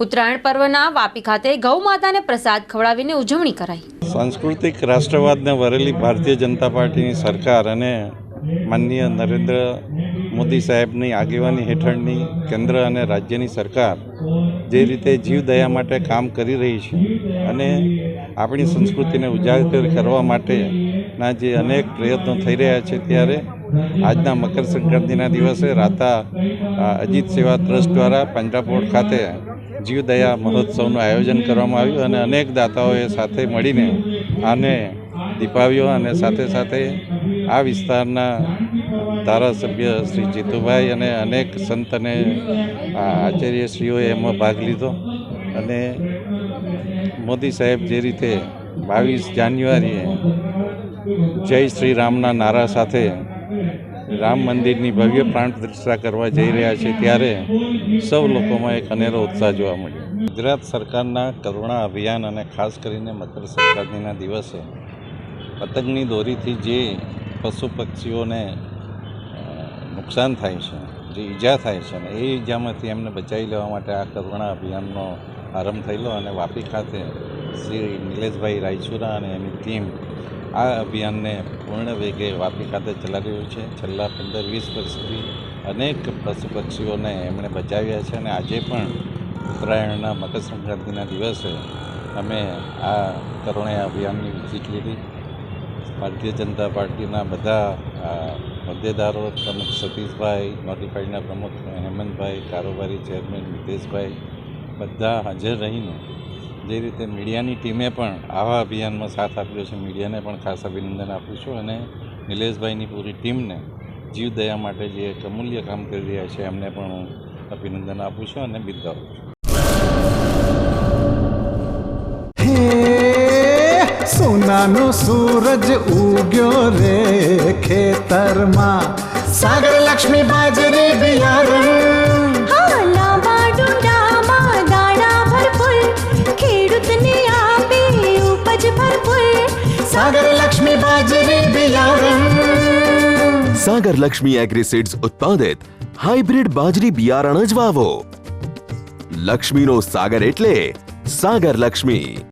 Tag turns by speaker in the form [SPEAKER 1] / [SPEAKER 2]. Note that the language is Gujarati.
[SPEAKER 1] ઉત્તરાયણ પર્વના વાપી ખાતે ગૌ માતાને પ્રસાદ ખવડાવીને ઉજવણી કરાઈ.
[SPEAKER 2] સાંસ્કૃતિક રાષ્ટ્રવાદને વરેલી ભારતીય જનતા પાર્ટીની સરકાર અને માનનીય નરેન્દ્ર મોદી સાહેબની આગેવાની હેઠળની કેન્દ્ર અને રાજ્યની સરકાર જે રીતે જીવદયા માટે કામ કરી રહી છે અને આપણી સંસ્કૃતિને ઉજાગર કરવા માટેના જે અનેક પ્રયત્નો થઈ રહ્યા છે ત્યારે આજના મકર સંક્રાંતિના દિવસે રાતા અજીત સેવા ટ્રસ્ટ દ્વારા પાંજરાપોળ ખાતે જીવદયા મહોત્સવનું આયોજન કરવામાં આવ્યું અને અનેક દાતાઓએ સાથે મળીને આને દીપાવ્યો અને સાથે સાથે આ વિસ્તારના ધારાસભ્ય શ્રી જીતુભાઈ અને અનેક સંત અને આચાર્યશ્રીઓએ એમાં ભાગ લીધો. અને મોદી સાહેબ જે રીતે બાવીસ જાન્યુઆરીએ જય શ્રી રામના નારા સાથે રામ મંદિરની ભવ્ય પ્રાણ પ્રતિષ્ઠા કરવા જઈ રહ્યા છે ત્યારે સૌ લોકોમાં એક અનેરો ઉત્સાહ જોવા મળ્યો. ગુજરાત સરકારના કરુણા અભિયાન અને ખાસ કરીને મકર સંક્રાંતિના દિવસે પતંગની દોરીથી જે પશુ પક્ષીઓને નુકસાન થાય છે, જે ઈજા થાય છે ને એ ઈજામાંથી એમને બચાવી લેવા માટે આ કરુણા અભિયાનનો આરંભ થયેલો અને વાપી ખાતે શ્રી નિલેશભાઈ રાયચુરા અને એની ટીમ આ અભિયાનને પૂર્ણ વેગે વાપી ખાતે ચલાવી રહ્યું છે. છેલ્લા પંદર વીસ વર્ષથી અનેક પશુ પક્ષીઓને એમણે બચાવ્યા છે અને આજે પણ ઉત્તરાયણના મકર સંક્રાંતિના દિવસે અમે આ તરુણે અભિયાનની વિઝિટ લીધી. ભારતીય જનતા પાર્ટીના બધા હોદ્દેદારો પ્રમુખ સતીશભાઈ, નોટિફાઈડના પ્રમુખ હેમંતભાઈ, કારોબારી ચેરમેન મિતેશભાઈ, બધા હાજર રહીને જે રીતે મીડિયાની ટીમે પણ આવા અભિયાનમાં સાથ આપ્યો છે, મીડિયાને પણ ખાસ અભિનંદન આપું છું અને નિલેશભાઈની પૂરી ટીમને જીવદયા માટે જે એક અમૂલ્ય કામ કરી રહ્યા છે, એમને પણ હું અભિનંદન આપું છું અને બિરદાવું છું.
[SPEAKER 3] સોનાનો સૂરજ ઉગ્યો રે ખેતરમાં. સાગર લક્ષ્મી બાજરી બિયારણ સાગર લક્ષ્મી બાજરી
[SPEAKER 4] એગ્રીસીડ્સ ઉત્પાદિત હાઇબ્રિડ બાજરી બિયારણ જ વાવો લક્ષ્મીનો સાગર એટલે સાગર લક્ષ્મી